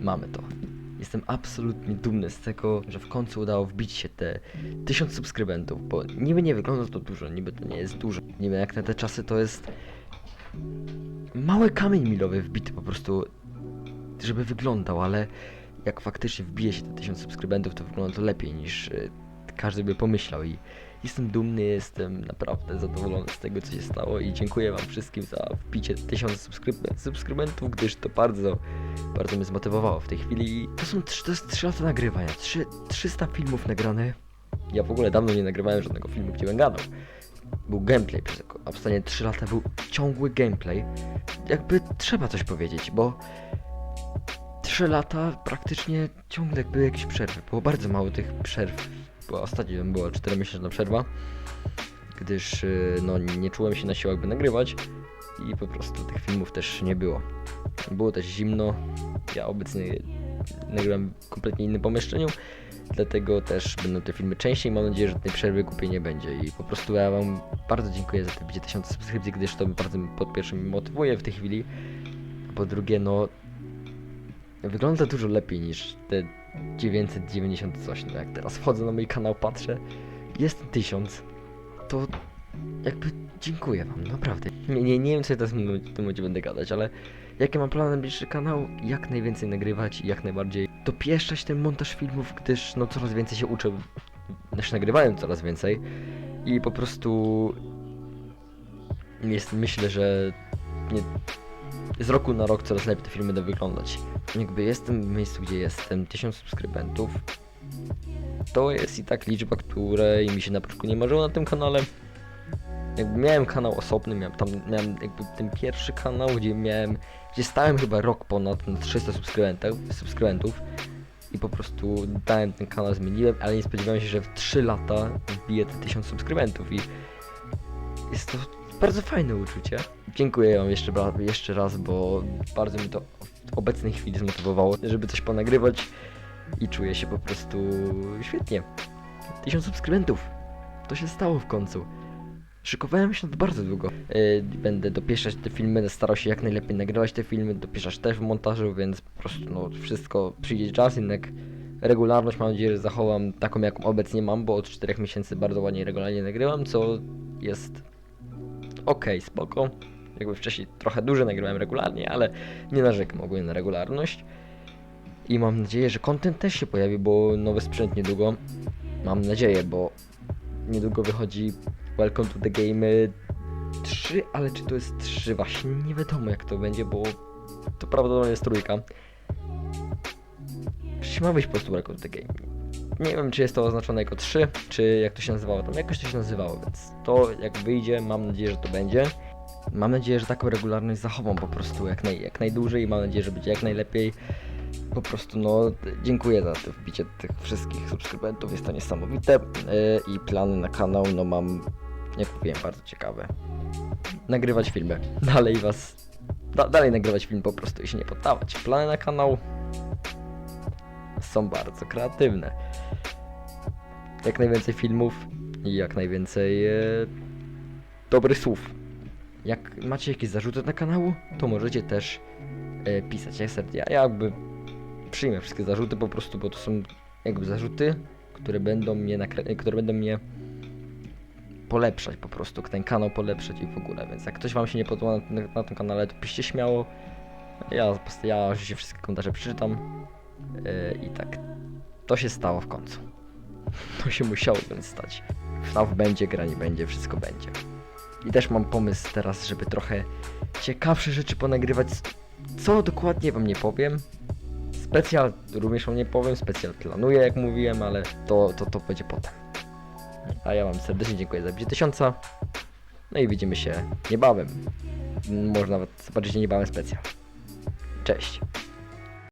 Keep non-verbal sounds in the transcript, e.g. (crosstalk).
mamy to. Jestem absolutnie dumny z tego, że w końcu udało wbić się te 1000 subskrybentów, bo niby nie wygląda to dużo, niby to nie jest dużo. Niby jak na te czasy to jest mały kamień milowy wbity po prostu, żeby wyglądał, ale jak faktycznie wbije się te 1000 subskrybentów, to wygląda to lepiej niż y, każdy by pomyślał i jestem dumny, jestem naprawdę zadowolony z tego, co się stało i dziękuję wam wszystkim za wbicie 1000 subskryb- subskrybentów, gdyż to bardzo, bardzo mnie zmotywowało w tej chwili. To są to jest 3 lata nagrywania, 3, 300 filmów nagrane. Ja w ogóle dawno nie nagrywałem żadnego filmu, gdzie bym gadał. Był gameplay przez absolutnie 3 lata, był ciągły gameplay. Jakby trzeba coś powiedzieć, bo 3 lata praktycznie ciągle były jakieś przerwy. Było bardzo mało tych przerw. Była ostatnio była 4-miesięczna przerwa, gdyż y, no, nie czułem się na siłach, by nagrywać i po prostu tych filmów też nie było. Było też zimno. Ja obecnie nagrywam w kompletnie innym pomieszczeniu, dlatego też będą te filmy częściej. Mam nadzieję, że tej przerwy kupiej nie będzie i po prostu ja Wam bardzo dziękuję za te bicie 1000 subskrypcji, gdyż to bardzo po pierwsze mnie motywuje w tej chwili, a po drugie no wygląda dużo lepiej niż te 990 coś. No jak teraz wchodzę na mój kanał, patrzę, jest 1000, to jakby dziękuję wam, naprawdę. Nie, nie, nie wiem co ja teraz w tym- momencie będę gadać, ale jakie mam plany na najbliższy kanał? Jak najwięcej nagrywać i jak najbardziej dopieszczać ten montaż filmów, gdyż no coraz więcej się uczę, znaczy nagrywałem coraz więcej i po prostu jest, myślę, że nie, z roku na rok coraz lepiej te filmy będą wyglądać. Jakby jestem w miejscu, gdzie jestem, 1000 subskrybentów, to jest i tak liczba, której mi się na początku nie marzyło na tym kanale. Jakby miałem kanał osobny, miałem tam, miałem jakby ten pierwszy kanał, gdzie miałem, gdzie stałem chyba rok ponad na 300 subskrybentów, subskrybentów i po prostu dałem ten kanał, zmieniłem, ale nie spodziewałem się, że w 3 lata wbiję te 1000 subskrybentów i jest to bardzo fajne uczucie. Dziękuję wam jeszcze, jeszcze raz, bo bardzo mi to w obecnej chwili zmotywowało, żeby coś ponagrywać i czuję się po prostu świetnie. 1000 subskrybentów. To się stało w końcu. Szykowałem się na to bardzo długo. Yy, będę dopieszczać te filmy, będę starał się jak najlepiej nagrywać te filmy, dopieszczać też w montażu, więc po prostu no wszystko przyjdzie czas, jednak regularność mam nadzieję, że zachowam taką jaką obecnie mam, bo od 4 miesięcy bardzo ładnie regularnie nagrywam, co jest okej, spoko. Jakby wcześniej trochę dłużej nagrywałem regularnie, ale nie narzekam ogólnie na regularność. I mam nadzieję, że content też się pojawi, bo nowy sprzęt niedługo. Mam nadzieję, bo niedługo wychodzi Welcome to the Game 3, ale czy to jest 3? Właśnie nie wiadomo jak to będzie, bo to prawdopodobnie jest trójka. Przecież ma być po prostu Welcome to the Game. Nie wiem, czy jest to oznaczone jako 3, czy jak to się nazywało, tam jakoś to się nazywało, więc to jak wyjdzie, mam nadzieję, że to będzie. Mam nadzieję, że taką regularność zachowam po prostu jak, naj, jak najdłużej mam nadzieję, że będzie jak najlepiej. Po prostu no, dziękuję za to wbicie tych wszystkich subskrybentów, jest to niesamowite yy, i plany na kanał, no mam, jak mówiłem, bardzo ciekawe. Nagrywać filmy, dalej was, da, dalej nagrywać film po prostu i się nie poddawać. Plany na kanał są bardzo kreatywne. Jak najwięcej filmów i jak najwięcej e, dobrych słów. Jak macie jakieś zarzuty na kanału, to możecie też e, pisać. Ja, jakby przyjmę wszystkie zarzuty po prostu, bo to są jakby zarzuty, które będą mnie, które będą mnie polepszać po prostu, ten kanał polepszać i w ogóle, więc jak ktoś wam się nie podoba na, na, na tym kanale, to piszcie śmiało. Ja, ja oczywiście wszystkie komentarze przeczytam i tak to się stało w końcu. (laughs) To się musiało więc stać. FNAF będzie, gra nie będzie, wszystko będzie. I też mam pomysł teraz, żeby trochę ciekawsze rzeczy ponagrywać. Co dokładnie wam nie powiem. Specjal również wam nie powiem, specjal planuję jak mówiłem, ale to, to, to będzie potem. A ja wam serdecznie dziękuję za bicie tysiąca. No i widzimy się niebawem. Może nawet zobaczycie niebawem specjal. Cześć.